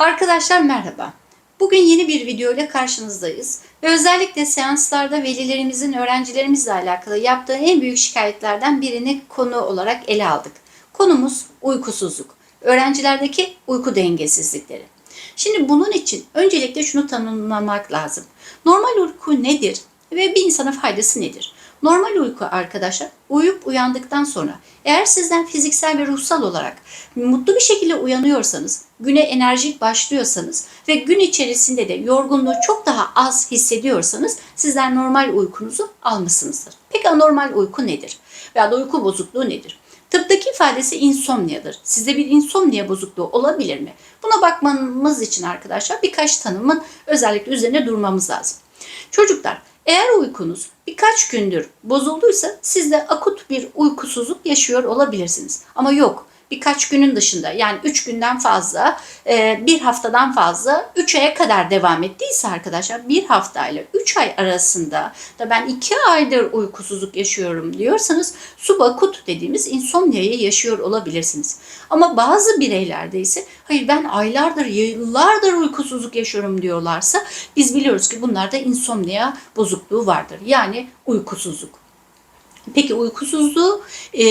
Arkadaşlar merhaba. Bugün yeni bir video ile karşınızdayız. Ve özellikle seanslarda velilerimizin öğrencilerimizle alakalı yaptığı en büyük şikayetlerden birini konu olarak ele aldık. Konumuz uykusuzluk. Öğrencilerdeki uyku dengesizlikleri. Şimdi bunun için öncelikle şunu tanımlamak lazım. Normal uyku nedir ve bir insana faydası nedir? Normal uyku arkadaşlar uyuyup uyandıktan sonra eğer sizden fiziksel ve ruhsal olarak mutlu bir şekilde uyanıyorsanız, güne enerjik başlıyorsanız ve gün içerisinde de yorgunluğu çok daha az hissediyorsanız sizler normal uykunuzu almışsınızdır. Peki anormal uyku nedir? Veya da uyku bozukluğu nedir? Tıptaki ifadesi insomniyadır. Sizde bir insomnia bozukluğu olabilir mi? Buna bakmamız için arkadaşlar birkaç tanımın özellikle üzerine durmamız lazım. Çocuklar eğer uykunuz birkaç gündür bozulduysa siz de akut bir uykusuzluk yaşıyor olabilirsiniz. Ama yok birkaç günün dışında yani 3 günden fazla, e, bir haftadan fazla 3 aya kadar devam ettiyse arkadaşlar bir haftayla 3 ay arasında da ben 2 aydır uykusuzluk yaşıyorum diyorsanız subakut dediğimiz insomniayı yaşıyor olabilirsiniz. Ama bazı bireylerde ise hayır ben aylardır, yıllardır uykusuzluk yaşıyorum diyorlarsa biz biliyoruz ki bunlarda insomnia bozukluğu vardır. Yani uykusuzluk. Peki uykusuzluğu e,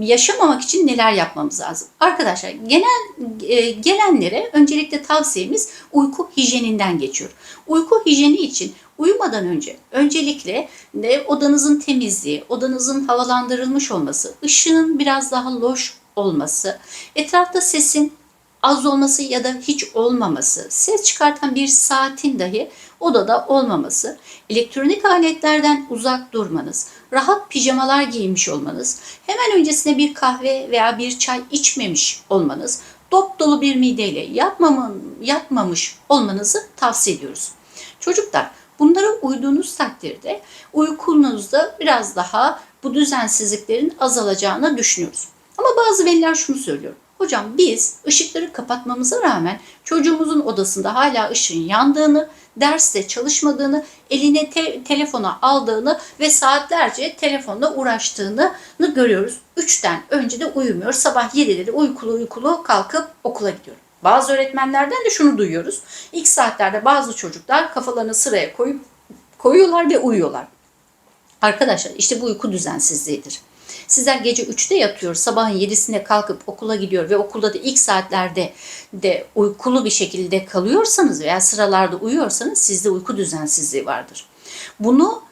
yaşamamak için neler yapmamız lazım? Arkadaşlar genel e, gelenlere öncelikle tavsiyemiz uyku hijyeninden geçiyor. Uyku hijyeni için uyumadan önce öncelikle de odanızın temizliği, odanızın havalandırılmış olması, ışığın biraz daha loş olması, etrafta sesin az olması ya da hiç olmaması, ses çıkartan bir saatin dahi odada olmaması, elektronik aletlerden uzak durmanız, rahat pijamalar giymiş olmanız, hemen öncesinde bir kahve veya bir çay içmemiş olmanız, dop dolu bir mideyle yatmamın, yatmamış olmanızı tavsiye ediyoruz. Çocuklar bunlara uyduğunuz takdirde uykunuzda biraz daha bu düzensizliklerin azalacağını düşünüyoruz. Ama bazı veliler şunu söylüyor. Hocam biz ışıkları kapatmamıza rağmen çocuğumuzun odasında hala ışığın yandığını, derste çalışmadığını, eline te- telefona aldığını ve saatlerce telefonla uğraştığını görüyoruz. Üçten önce de uyumuyor. Sabah 7'de uykulu uykulu kalkıp okula gidiyor. Bazı öğretmenlerden de şunu duyuyoruz. İlk saatlerde bazı çocuklar kafalarını sıraya koyup koyuyorlar ve uyuyorlar. Arkadaşlar işte bu uyku düzensizliğidir. Sizler gece 3'te yatıyor, sabahın 7'sinde kalkıp okula gidiyor ve okulda da ilk saatlerde de uykulu bir şekilde kalıyorsanız veya sıralarda uyuyorsanız sizde uyku düzensizliği vardır. Bunu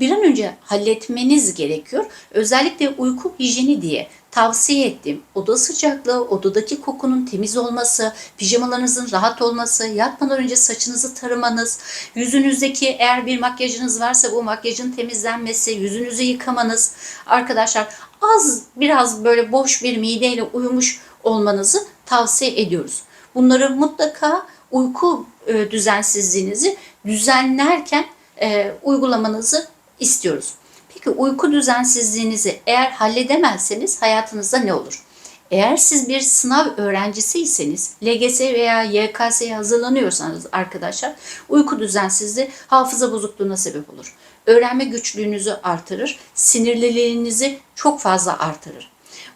bir an önce halletmeniz gerekiyor. Özellikle uyku hijyeni diye tavsiye ettiğim oda sıcaklığı, odadaki kokunun temiz olması, pijamalarınızın rahat olması, yatmadan önce saçınızı taramanız, yüzünüzdeki eğer bir makyajınız varsa bu makyajın temizlenmesi, yüzünüzü yıkamanız, arkadaşlar az biraz böyle boş bir mideyle uyumuş olmanızı tavsiye ediyoruz. Bunları mutlaka uyku e, düzensizliğinizi düzenlerken e, uygulamanızı istiyoruz. Peki uyku düzensizliğinizi eğer halledemezseniz hayatınızda ne olur? Eğer siz bir sınav öğrencisiyseniz, LGS veya YKS'ye hazırlanıyorsanız arkadaşlar, uyku düzensizliği hafıza bozukluğuna sebep olur. Öğrenme güçlüğünüzü artırır, sinirliliğinizi çok fazla artırır.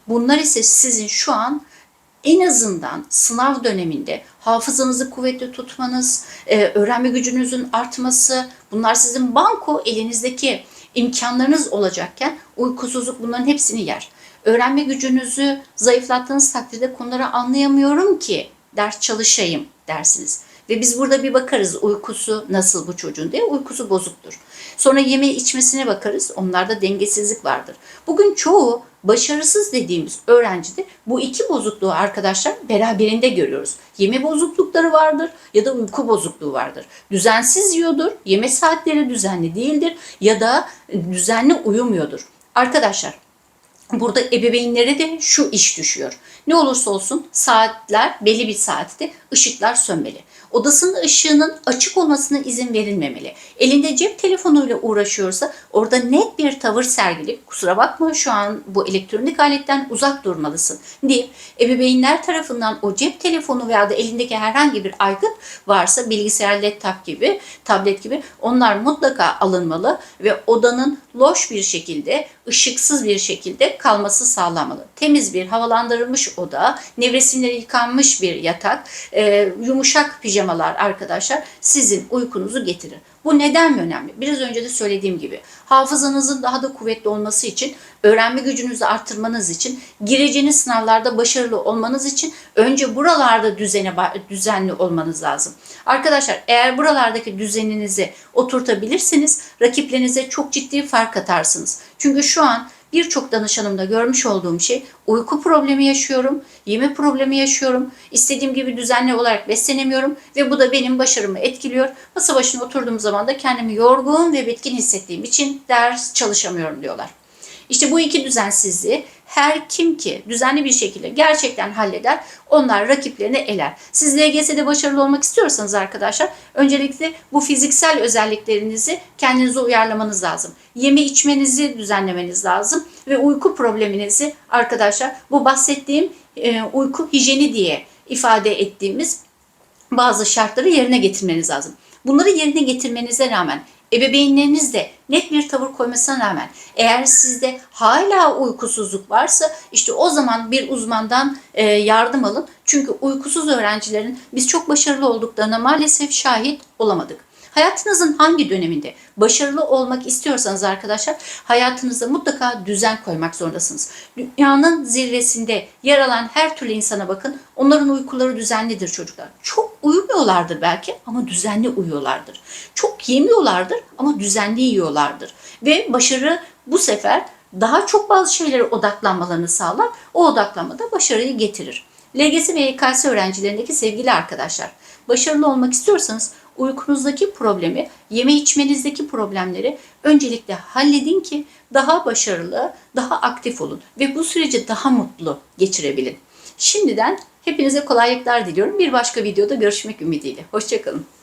Bunlar ise sizin şu an en azından sınav döneminde hafızanızı kuvvetli tutmanız, e, öğrenme gücünüzün artması, bunlar sizin banko elinizdeki imkanlarınız olacakken uykusuzluk bunların hepsini yer. Öğrenme gücünüzü zayıflattığınız takdirde konuları anlayamıyorum ki ders çalışayım dersiniz. Ve biz burada bir bakarız uykusu nasıl bu çocuğun diye uykusu bozuktur. Sonra yeme içmesine bakarız onlarda dengesizlik vardır. Bugün çoğu başarısız dediğimiz öğrencide bu iki bozukluğu arkadaşlar beraberinde görüyoruz. Yeme bozuklukları vardır ya da uyku bozukluğu vardır. Düzensiz yiyordur, yeme saatleri düzenli değildir ya da düzenli uyumuyordur. Arkadaşlar Burada ebeveynlere de şu iş düşüyor. Ne olursa olsun saatler belli bir saatte ışıklar sönmeli. Odasının ışığının açık olmasına izin verilmemeli. Elinde cep telefonuyla uğraşıyorsa orada net bir tavır sergileyip kusura bakma şu an bu elektronik aletten uzak durmalısın deyip ebeveynler tarafından o cep telefonu veya da elindeki herhangi bir aygıt varsa bilgisayar, laptop gibi, tablet gibi onlar mutlaka alınmalı ve odanın loş bir şekilde, ışıksız bir şekilde kalması sağlanmalı. Temiz bir havalandırılmış oda, nevresimleri yıkanmış bir yatak, e, yumuşak pijamalar arkadaşlar sizin uykunuzu getirir. Bu neden önemli? Biraz önce de söylediğim gibi hafızanızın daha da kuvvetli olması için, öğrenme gücünüzü arttırmanız için, gireceğiniz sınavlarda başarılı olmanız için önce buralarda düzene düzenli olmanız lazım. Arkadaşlar eğer buralardaki düzeninizi oturtabilirsiniz, rakiplerinize çok ciddi fark atarsınız. Çünkü şu an birçok danışanımda görmüş olduğum şey uyku problemi yaşıyorum, yeme problemi yaşıyorum, istediğim gibi düzenli olarak beslenemiyorum ve bu da benim başarımı etkiliyor. Masa başına oturduğum zaman da kendimi yorgun ve bitkin hissettiğim için ders çalışamıyorum diyorlar. İşte bu iki düzensizliği her kim ki düzenli bir şekilde gerçekten halleder, onlar rakiplerini eler. Siz LGS'de başarılı olmak istiyorsanız arkadaşlar, öncelikle bu fiziksel özelliklerinizi kendinize uyarlamanız lazım. Yeme içmenizi düzenlemeniz lazım ve uyku probleminizi arkadaşlar bu bahsettiğim e, uyku hijyeni diye ifade ettiğimiz bazı şartları yerine getirmeniz lazım. Bunları yerine getirmenize rağmen ebeveynleriniz de net bir tavır koymasına rağmen eğer sizde hala uykusuzluk varsa işte o zaman bir uzmandan e, yardım alın. Çünkü uykusuz öğrencilerin biz çok başarılı olduklarına maalesef şahit olamadık. Hayatınızın hangi döneminde başarılı olmak istiyorsanız arkadaşlar hayatınızda mutlaka düzen koymak zorundasınız. Dünyanın zirvesinde yer alan her türlü insana bakın. Onların uykuları düzenlidir çocuklar. Çok uyumuyorlardır belki ama düzenli uyuyorlardır. Çok yemiyorlardır ama düzenli yiyorlardır. Ve başarı bu sefer daha çok bazı şeylere odaklanmalarını sağlar. O odaklanma da başarıyı getirir. LGS ve YKS öğrencilerindeki sevgili arkadaşlar, başarılı olmak istiyorsanız uykunuzdaki problemi, yeme içmenizdeki problemleri öncelikle halledin ki daha başarılı, daha aktif olun ve bu süreci daha mutlu geçirebilin. Şimdiden hepinize kolaylıklar diliyorum. Bir başka videoda görüşmek ümidiyle. Hoşçakalın.